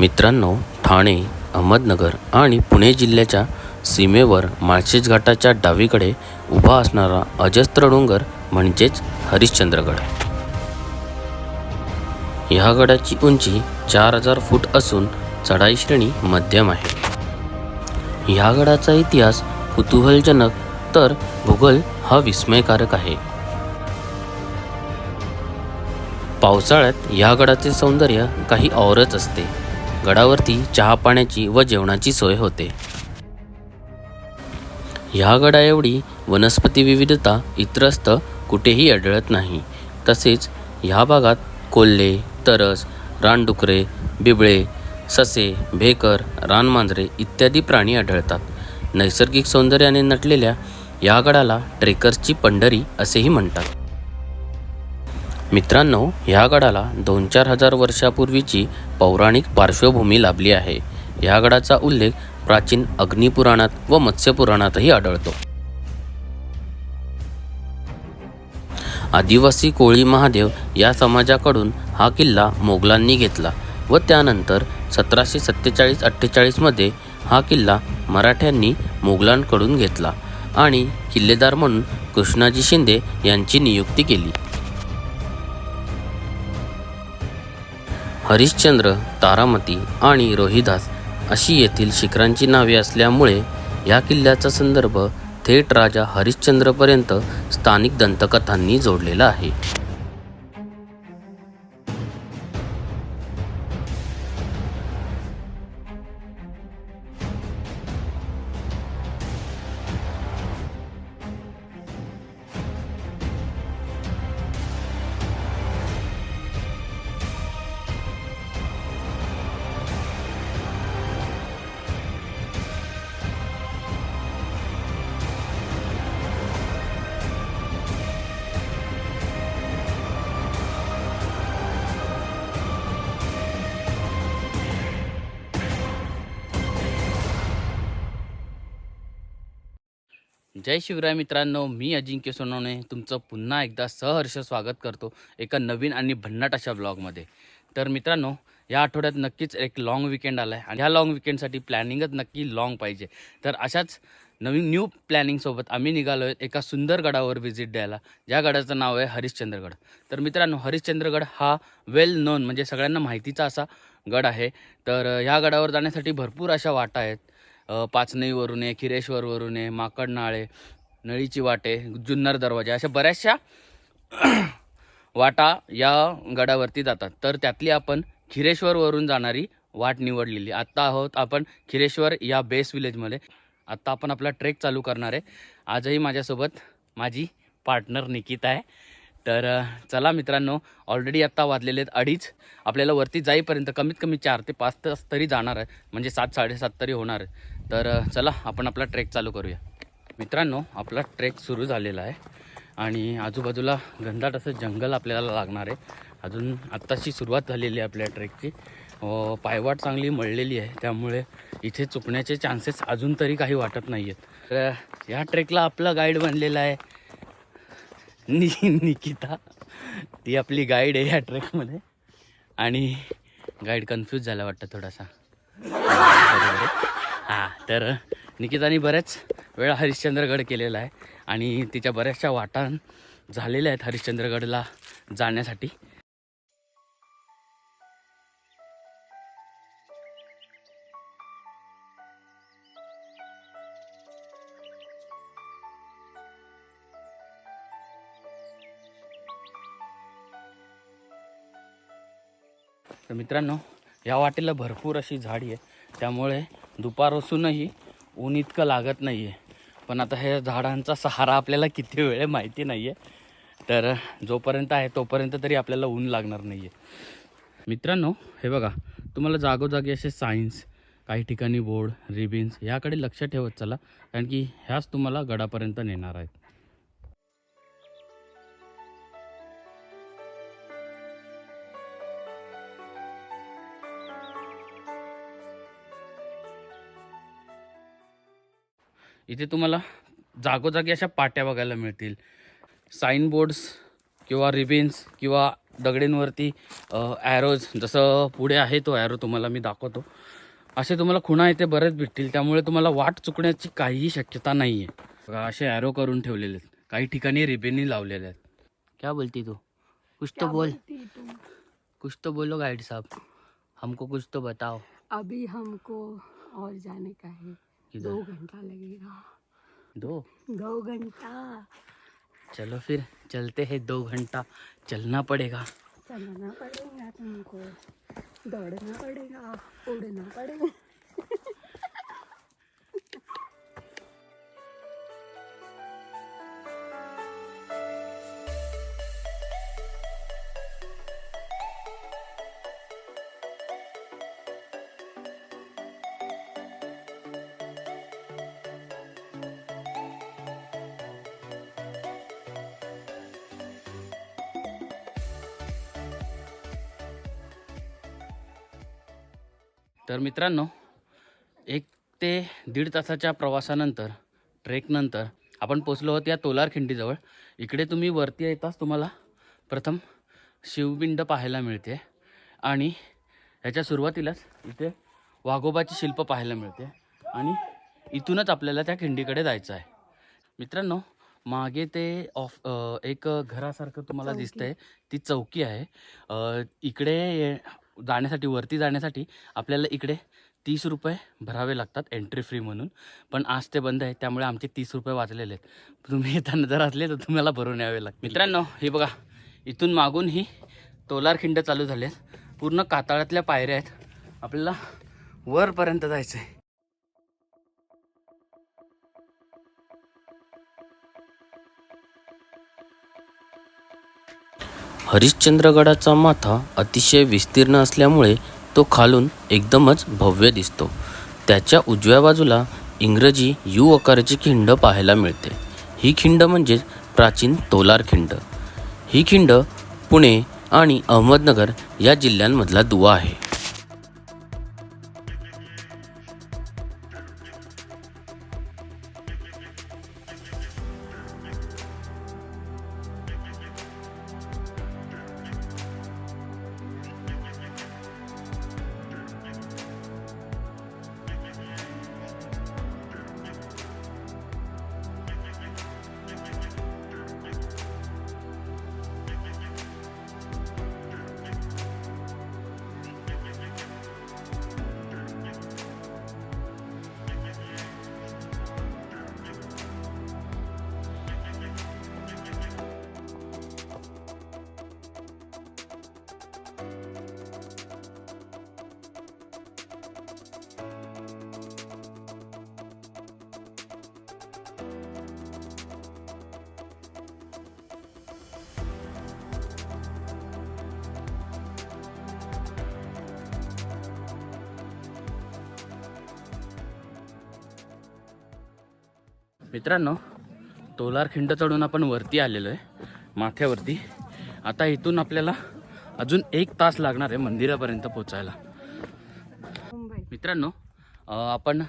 मित्रांनो ठाणे अहमदनगर आणि पुणे जिल्ह्याच्या सीमेवर माळशेज घाटाच्या डावीकडे उभा असणारा अजस्त्र डोंगर म्हणजेच हरिश्चंद्रगड. ह्या गडाची उंची चार हजार फूट असून चढाई श्रेणी मध्यम आहे. ह्या गडाचा इतिहास कुतूहलजनक तर भूगोल हा विस्मयकारक आहे. पावसाळ्यात ह्या गडाचे सौंदर्य काही औरच असते. गडावरती चहा पाण्याची व जेवणाची सोय होते. ह्या गडा एवढी वनस्पती विविधता इतरस्त कुठेही आढळत नाही. तसेच ह्या भागात कोल्हे तरस रानडुकरे बिबळे ससे भेकर रानमांजरे इत्यादी प्राणी आढळतात. नैसर्गिक सौंदर्याने नटलेल्या या गडाला ट्रेकर्सची पंढरी असेही म्हणतात. मित्रांनो ह्या गडाला दोन चार हजार वर्षापूर्वीची पौराणिक पार्श्वभूमी लाभली आहे. ह्या गडाचा उल्लेख प्राचीन अग्निपुराणात व मत्स्यपुराणातही आढळतो. आदिवासी कोळी महादेव या समाजाकडून हा किल्ला मोगलांनी घेतला व त्यानंतर सतराशे सत्तेचाळीस अठ्ठेचाळीसमध्ये हा किल्ला मराठ्यांनी मोगलांकडून घेतला आणि किल्लेदार म्हणून कृष्णाजी शिंदे यांची नियुक्ती केली. हरिश्चंद्र तारामती आणि रोहिदास अशी येथील शिखरांची नावे असल्यामुळे या किल्ल्याचा संदर्भ थेट राजा हरिश्चंद्रपर्यंत स्थानिक दंतकथांनी जोडलेला आहे. जय शिवराय मित्रांनो मी अजिंक्य सोनवणे. तुमचं पुन्हा एकदा सहर्ष स्वागत करतो एका नवीन आणि भन्नाट अशा ब्लॉगमध्ये तर मित्रांनो या आठवड्यात नक्कीच एक लाँग विकेंड आला आहे आणि ह्या लाँग विकेंडसाठी प्लॅनिंगच नक्की लाँग पाहिजे. तर अशाच नवीन न्यू प्लॅनिंगसोबत आम्ही निघालो आहे एका सुंदर गडावर व्हिजिट द्यायला. ज्या गडाचं नाव आहे हरिश्चंद्रगड. तर मित्रांनो हरिश्चंद्रगड हा वेल नोन म्हणजे सगळ्यांना माहितीचा असा गड आहे. तर ह्या गडावर जाण्यासाठी भरपूर अशा वाटा आहेत. पाचनईवरून आहे खिरेश्वरवरून आहे माकडनाळे नळीची वाटे जुन्नर दरवाजा अशा बऱ्याचशा वाटा या गडावरती जातात. तर त्यातली आपण खिरेश्वरवरून जाणारी वाट निवडलेली. आत्ता आहोत आपण खिरेश्वर या बेस विलेजमध्ये. आत्ता आपण आपला ट्रेक चालू करणार आहे. आजही माझ्यासोबत माझी पार्टनर निकिता आहे. तर चला मित्रांनो ऑलरेडी आत्ता वाजलेले आहेत अडीच. आपल्याला वरती जाईपर्यंत कमीत कमी चार ते पाच तास तरी जाणार आहे. म्हणजे सात साडेसात तरी होणार आहे. तर चला आपण आपला ट्रेक चालू करूया. मित्रांनो आपला ट्रेक सुरू झालेला आहे आणि आजूबाजूला घनदाट असं जंगल आपल्याला लागणार आहे. अजून आत्ताची सुरुवात झालेली आहे आपल्या ट्रेकची. पायवाट चांगली मळलेली आहे त्यामुळे इथे चुकण्याचे चान्सेस अजून तरी काही वाटत नाही आहेत तर ह्या ट्रेकला आपला गाईड बनलेला आहे नि निकिता. ती आपली गाईड आहे या ट्रेकमध्ये. आणि गाईड कन्फ्यूज झाला वाटतं थोडासा. हां तर निकिताने बऱ्याच वेळा हरिश्चंद्रगड केलेला आहे आणि तिच्या बऱ्याचशा वाटा झालेल्या आहेत हरिश्चंद्रगडला जाण्यासाठी. तर मित्रांनो या वाटेला भरपूर अशी झाडी आहे त्यामुळे दुपार असूनही ऊन इतकं लागत नाही आहे पण आता हे झाडांचा सहारा आपल्याला किती वेळ आहे माहिती नाही आहे तर जोपर्यंत आहे तोपर्यंत तरी आपल्याला ऊन लागणार नाही आहे मित्रांनो हे बघा तुम्हाला जागोजागी असे सायन्स काही ठिकाणी बोर्ड रिबिन्स याकडे लक्ष ठेवत चला कारण की ह्याच तुम्हाला गडापर्यंत नेणार आहेत. इथे तुम्हाला जागोजागी अशा पाट्या बघायला मिळतील. साईन बोर्ड्स किंवा रिबिन्स किंवा दगडींवरती ॲरोज जसं पुढे आहे तो ॲरो तुम्हाला मी दाखवतो. असे तुम्हाला खुणा इथे बरेच भेटतील. त्यामुळे तुम्हाला वाट चुकण्याची काहीही शक्यता नाही आहे असे ॲरो करून ठेवलेले आहेत. काही ठिकाणी रिबिनही लावलेले आहेत. क्या बोलती तू? कुछ तो बोल. कुछ तो बोलो गाइड साहब. हमको कुछ तो बताओ. अभी हमको और जाने का है। दो घंटा लगेगा दो? दो घंटा। चलो फिर चलते हैं दो घंटा। चलना पड़ेगा। चलना पड़ेगा तुमको। दौड़ना पड़ेगा उड़ना पड़ेगा। तर मित्रांनो एक ते दीड तासाच्या प्रवासानंतर ट्रेकनंतर आपण पोचलो आहोत या तोलार खिंडीजवळ इकडे तुम्ही वरती येताच तुम्हाला प्रथम शिवपिंड पाहायला मिळते आणि ह्याच्या सुरुवातीलाच इथे वाघोबाची शिल्प पाहायला मिळते आणि इथूनच आपल्याला त्या खिंडीकडे जायचं आहे. मित्रांनो मागे ते ऑफ एक घरासारखं तुम्हाला. दिसतंय. ती चौकी आहे. इकडे जाण्यासाठी वरती जाण्यासाठी आपल्याला इकडे तीस रुपये भरावे लागतात एंट्री फ्री म्हणून. पण आज ते बंद आहे त्यामुळे आमचे तीस रुपये वाचलेले आहेत. तुम्ही येताना जर असले तर तुम्हाला भरून यावे लागतील. मित्रांनो हे बघा इथून मागून ही तोलार खिंड चालू झाली आहे पूर्ण कातळातल्या पायऱ्या आहेत. आपल्याला वरपर्यंत जायचं आहे हरिश्चंद्रगडाचा माथा अतिशय विस्तीर्ण असल्यामुळे तो खालून एकदमच भव्य दिसतो. त्याच्या उजव्या बाजूला इंग्रजी यू आकाराची खिंड पाहायला मिळते. ही खिंड म्हणजेच प्राचीन तोलार खिंड. ही खिंड पुणे आणि अहमदनगर या जिल्ह्यांमधला दुवा आहे. मित्रांनो तोलार खिंड चढून आपण वरती आलेलो आहे माथ्यावरती. आता इथून आपल्याला अजून एक तास लागणार आहे मंदिरापर्यंत पोचायला. मित्रांनो आपण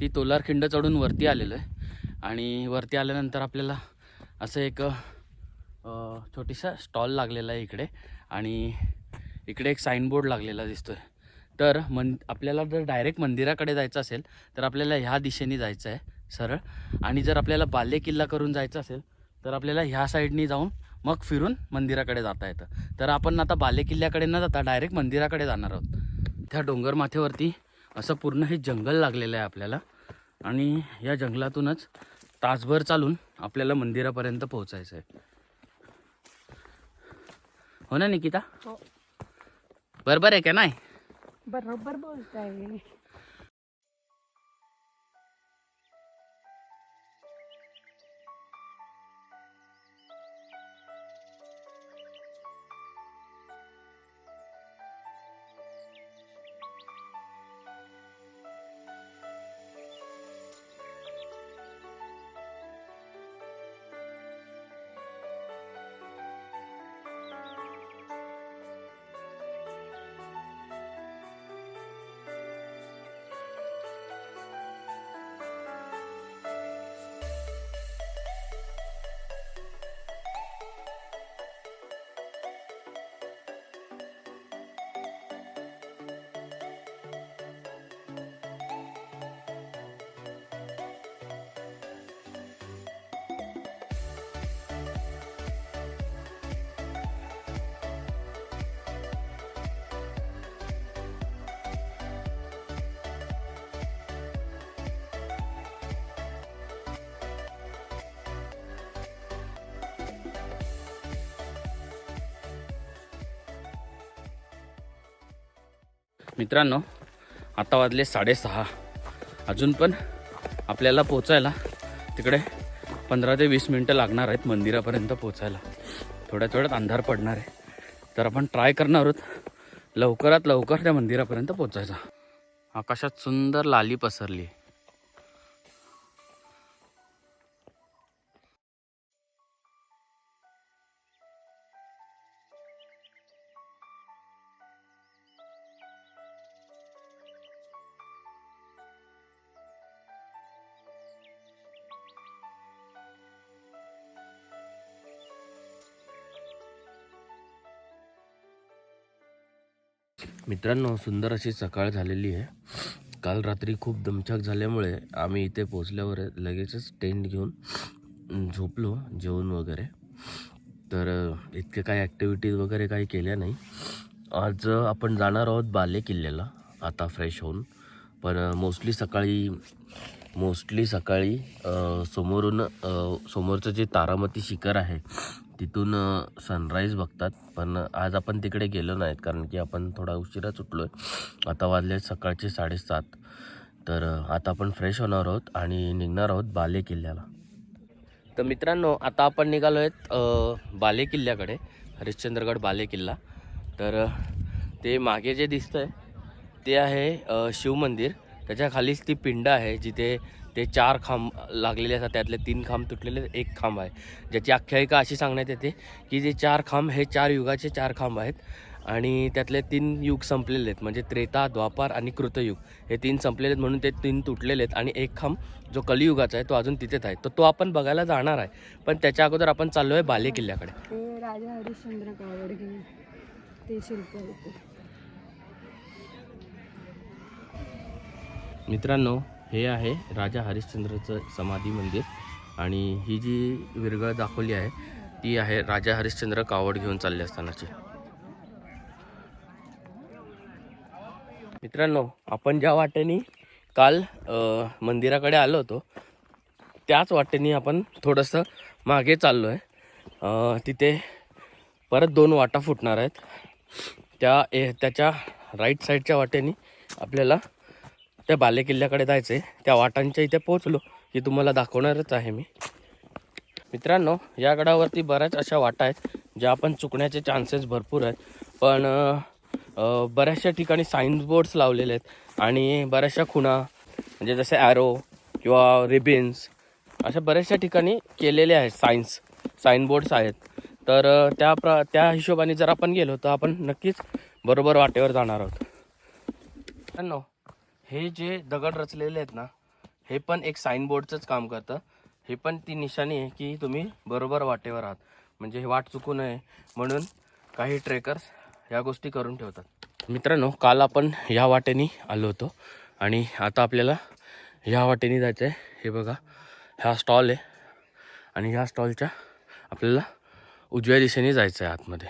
ती तोलार खिंड चढून वरती आलेलो आहे आणि वरती आल्यानंतर आपल्याला असं एक छोटीसा स्टॉल लागलेला आहे इकडे आणि इकडे एक साईनबोर्ड लागलेला दिसतोय. तर मन आपल्याला जर डायरेक्ट मंदिराकडे जायचं असेल तर आपल्याला ह्या दिशेने जायचं आहे. सरळ. आणि जर आपल्याला बाल्य किल्ला करून जायचं असेल तर आपल्याला ह्या साईडनी जाऊन मग फिरून मंदिराकडे जाता येतं. तर आपण आता बाले किल्ल्याकडे न जाता डायरेक्ट मंदिराकडे जाणार आहोत. त्या डोंगर माथ्यावरती असं पूर्ण हे जंगल लागलेलं आहे आपल्याला. आणि या जंगलातूनच तासभर चालून आपल्याला मंदिरापर्यंत पोहोचायचं आहे. हो ना निकिता? हो. बरोबर आहे का नाही? बरोबर बोलताय. मित्रांनो आता वाजले साडेसहा. अजून पण आपल्याला पोचायला तिकडे पंधरा ते वीस मिनटं लागणार आहेत मंदिरापर्यंत पोचायला. थोड्या थोड्यात अंधार पडणार आहे. तर आपण ट्राय करणार आहोत लवकरात लवकर त्या मंदिरापर्यंत पोचायचा आकाशात सुंदर लाली पसरली. आहे मित्रांनो सुंदर अशी सकाळ झालेली आहे. काल रात्री खूप दमछाक झाल्यामुळे आम्ही इथे पोचल्यावर लगेचच टेंट घेऊन झोपलो जेवण वगैरे. तर इतके काही ॲक्टिव्हिटीज वगैरे काही केल्या नाही. आज आपण जाणार आहोत बाले किल्ल्याला आता फ्रेश होऊन. पण मोस्टली सकाळी मोस्टली सकाळी समोरून समोरचं जे तारामती शिखर आहे तिथून सनराईज बघतात. पण आज आपण तिकडे गेलो नाहीत कारण की आपण थोडा उशिरा सुटलो आहे आता वाजले सकाळचे साडेसात. तर आता आपण फ्रेश होणार आहोत आणि निघणार आहोत बाले किल्ल्याला. तर मित्रांनो आता आपण निघालो आहेत बाले किल्ल्याकडे हरिश्चंद्रगड बाले किल्ला. तर ते मागे जे दिसतं आहे ते आहे शिवमंदिर त्याच्या खालीच ती पिंड आहे जिथे ते चार खांब लागलेले असतात त्यातले तीन खांब तुटलेले एक खांब आहे. ज्याची आख्यायिका अशी सांगण्यात येते की जे चार खांब हे चार युगाचे चार खांब आहेत आणि त्यातले तीन युग संपलेले आहेत म्हणजे त्रेता द्वापार आणि कृतयुग. हे तीन संपलेले आहेत म्हणून ते तीन तुटलेले आहेत आणि एक खांब जो कलियुगाचा आहे तो अजून तिथेच आहे. तर तो आपण बघायला जाणार आहे. पण त्याच्या अगोदर आपण चाललो आहे बाले किल्ल्याकडे. राजा हरिश्चंद्र कावडगे ते शिल्प मित्रांनो हे आहे राजा हरिश्चंद्रचं समाधी मंदिर. आणि ही जी विरगळ दाखवली आहे ती आहे राजा हरिश्चंद्र कावड घेऊन चालले असतानाची. मित्रांनो आपण ज्या वाटेने काल मंदिराकडे आलो होतो त्याच वाटेने आपण थोडंसं मागे चाललो आहे तिथे परत दोन वाटा फुटणार आहेत. त्या ए त्याच्या राईट साईडच्या वाटेने आपल्याला त्या बालेकिल्ल्याकडे जायचं आहे त्या वाटांच्या इथे पोहोचलो की तुम्हाला दाखवणारच आहे मी. मित्रांनो या गडावरती बऱ्याच अशा वाटा आहेत ज्या आपण चुकण्याचे चान्सेस भरपूर आहेत. पण बऱ्याचशा ठिकाणी सायन्स बोर्ड्स लावलेले आहेत आणि बऱ्याचशा खुणा म्हणजे जसे ॲरो किंवा रिबिन्स अशा बऱ्याचशा ठिकाणी केलेले आहेत सायन्स साईन बोर्ड्स आहेत. तर त्या प्र त्या हिशोबाने जर आपण गेलो तर आपण नक्कीच बरोबर वाटेवर जाणार आहोत. धन्यवाद हे जे दगड रचलेले आहेत ना हे पण एक साईनबोर्डचंच काम करतं. हे पण ती निशाणी आहे की तुम्ही बरोबर वाटेवर आहात. म्हणजे हे वाट चुकू नये म्हणून काही ट्रेकर्स या गोष्टी करून ठेवतात. मित्रांनो काल आपण ह्या वाटेने आलो होतो आणि आता आपल्याला ह्या वाटेने जायचं आहे हे बघा ह्या स्टॉल आहे आणि ह्या स्टॉलच्या आपल्याला उजव्या दिशेने जायचं आहे आतमध्ये.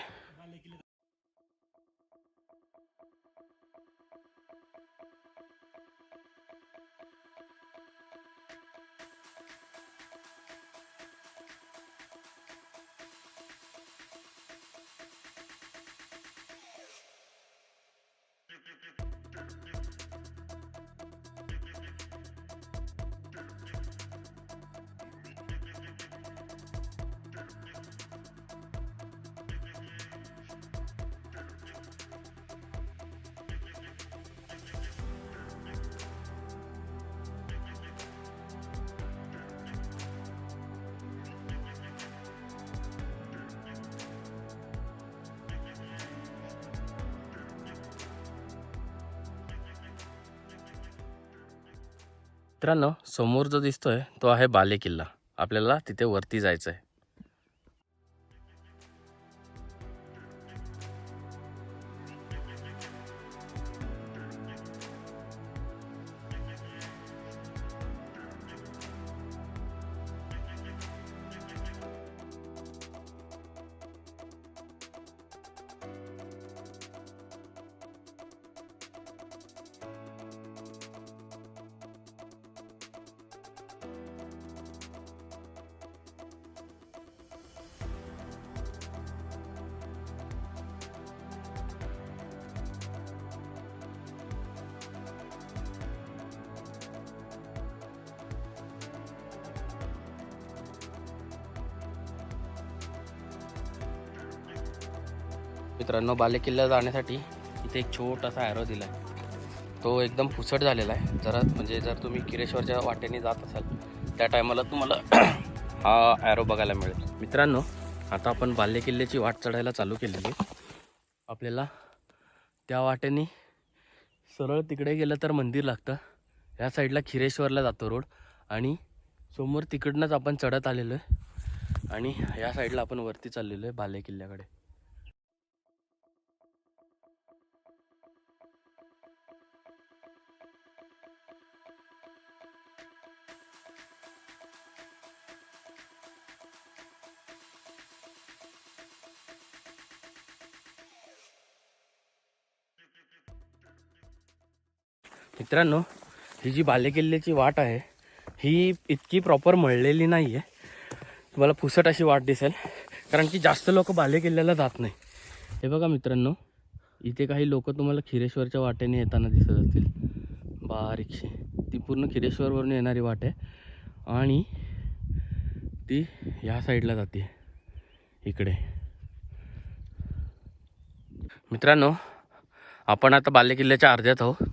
मित्रांनो समोर जो दिसतोय तो आहे बाले किल्ला आपल्याला तिथे वरती जायचं आहे मित्रांनो बालेकिल्ला जाण्यासाठी इथे एक छोटासा ॲरो दिला आहे तो एकदम फुसट झालेला आहे. जरा म्हणजे जर तुम्ही किरेश्वरच्या वाटेने जात असाल त्या टायमाला तुम्हाला हा ॲरो बघायला मिळेल. मित्रांनो आता आपण बाल्यकिल्ल्याची वाट चढायला चालू केलेली आहे. आपल्याला त्या वाटेने सरळ तिकडे गेलं तर मंदिर लागतं. या साईडला खिरेश्वरला जातो रोड आणि समोर तिकडनंच आपण चढत आलेलो आहे. आणि या साईडला आपण वरती चाललेलो आहे बाले किल्ल्याकडे मित्रांनो ही जी बालेकिल्ल्याची वाट आहे ही इतकी प्रॉपर मळलेली नाही आहे तुम्हाला फुसट अशी वाट दिसेल. कारण की जास्त लोक बालेकिल्ल्याला जात नाही. हे बघा मित्रांनो इथे काही लोक तुम्हाला खिरेश्वरच्या वाटेने येताना दिसत असतील. बारीकशी ती पूर्ण खिरेश्वरवरून येणारी वाट आहे. आणि ती ह्या साईडला जाते इकडे. मित्रांनो आपण आता बालेकिल्ल्याच्या अर्ध्यात आहोत.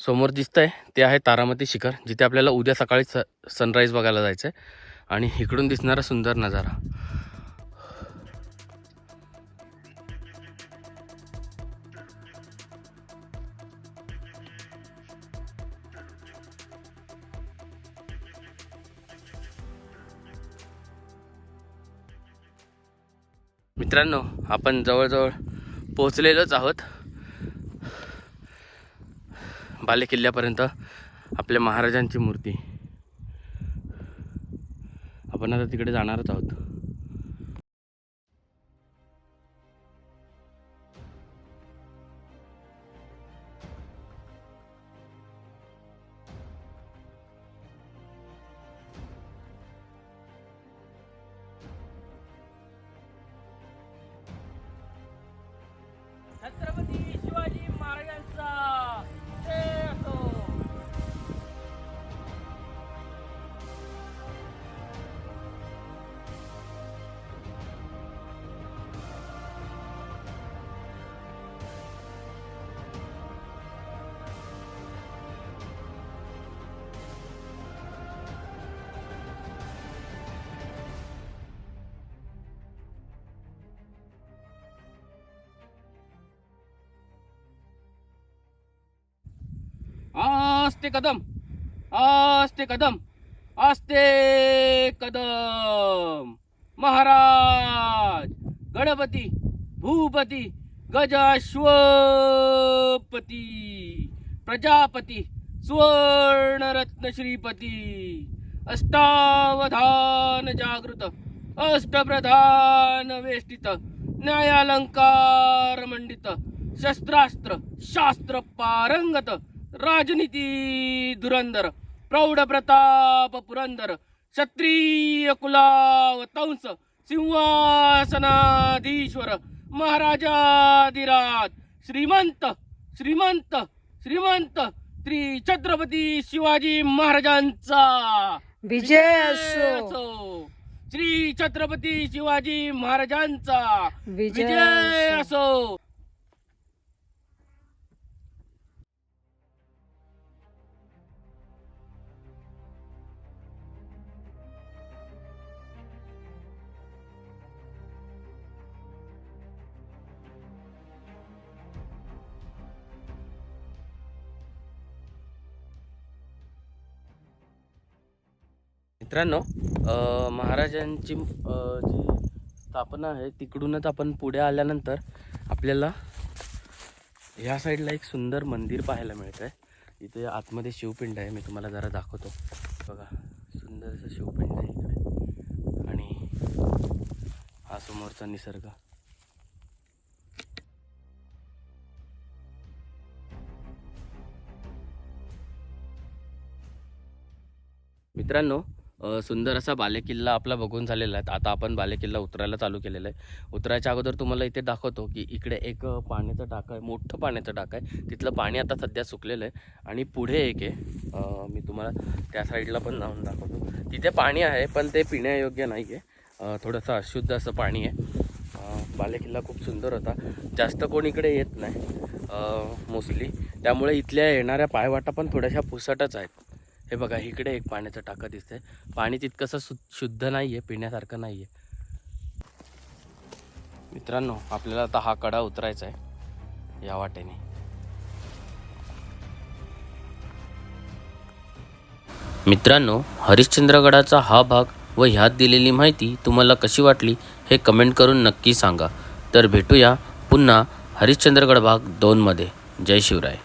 समोर दिसतंय ते आहे तारामती शिखर जिथे आपल्याला उद्या सकाळी स सनराईज बघायला जायचं आहे आणि इकडून दिसणारा सुंदर नजारा. मित्रांनो आपण जवळजवळ पोहोचलेलोच आहोत. बालेकिल्ल्यापर्यंत आपल्या महाराजांची मूर्ती. आपण आता तिकडे जाणारच आहोत. छत्रपती शिवाजी महाराजांचा असते कदम आस्ते कदम आस्ते कदम. महाराज गणपती भूपती गजाश्वपती प्रजापती सुवर्णरत्न श्रीपती. अष्टावधान जागृत अष्टप्रधान वेष्टित न्यायालंकार मंडित शस्त्रास्त्र शास्त्र पारंगत राजनीती धुरंदर प्रौढ प्रताप पुरंदर क्षत्रिय कुलावतंस सिंहासनाधीश्वर महाराजाधिराज श्रीमंत श्रीमंत श्रीमंत श्री छत्रपती शिवाजी महाराजांचा विजय असो. श्री छत्रपती शिवाजी महाराजांचा विजय असो. मित्रांनो महाराजांची जी स्थापना आहे तिकडूनच आपण पुढे आल्यानंतर आपल्याला ह्या साईडला एक सुंदर मंदिर पाहायला मिळतं आहे इथे आतमध्ये शिवपिंड आहे मी तुम्हाला जरा दाखवतो. बघा सुंदर असं शिवपिंड आहे इकडे. आणि हा समोरचा निसर्ग. मित्रांनो सुंदर असा बालेकिल्ला आपला बघून झालेला आहे. आता आपण बालेकिल्ला उतरायला चालू केलेला आहे. उतरायच्या अगोदर तुम्हाला इथे दाखवतो की इकडे एक पाण्याचं टाकं आहे. मोठं पाण्याचं टाकं आहे. तिथलं पाणी आता सध्या सुकलेलं आहे. आणि पुढे एक आहे. मी तुम्हाला त्या साईडला पण जाऊन दाखवतो. तिथे पाणी आहे पण ते पिण्यायोग्य नाही आहे थोडंसं अशुद्ध असं पाणी आहे. बालेकिल्ला खूप सुंदर होता. जास्त कोण इकडे येत नाही मोस्टली. त्यामुळे इथल्या येणाऱ्या पायवाटा पण थोड्याशा पुसटच आहेत. हे बघा इकडे एक पाण्याचं टाका दिसतंय. पाणी तितकंसं सु शुद्ध नाही आहे पिण्यासारखं नाही आहे मित्रांनो आपल्याला आता हा कडा उतरायचा आहे या वाटेने. मित्रांनो हरिश्चंद्रगडाचा हा भाग व ह्यात दिलेली माहिती तुम्हाला कशी वाटली हे कमेंट करून नक्की सांगा. तर भेटूया पुन्हा हरिश्चंद्रगड भाग दोनमध्ये. जय शिवराय.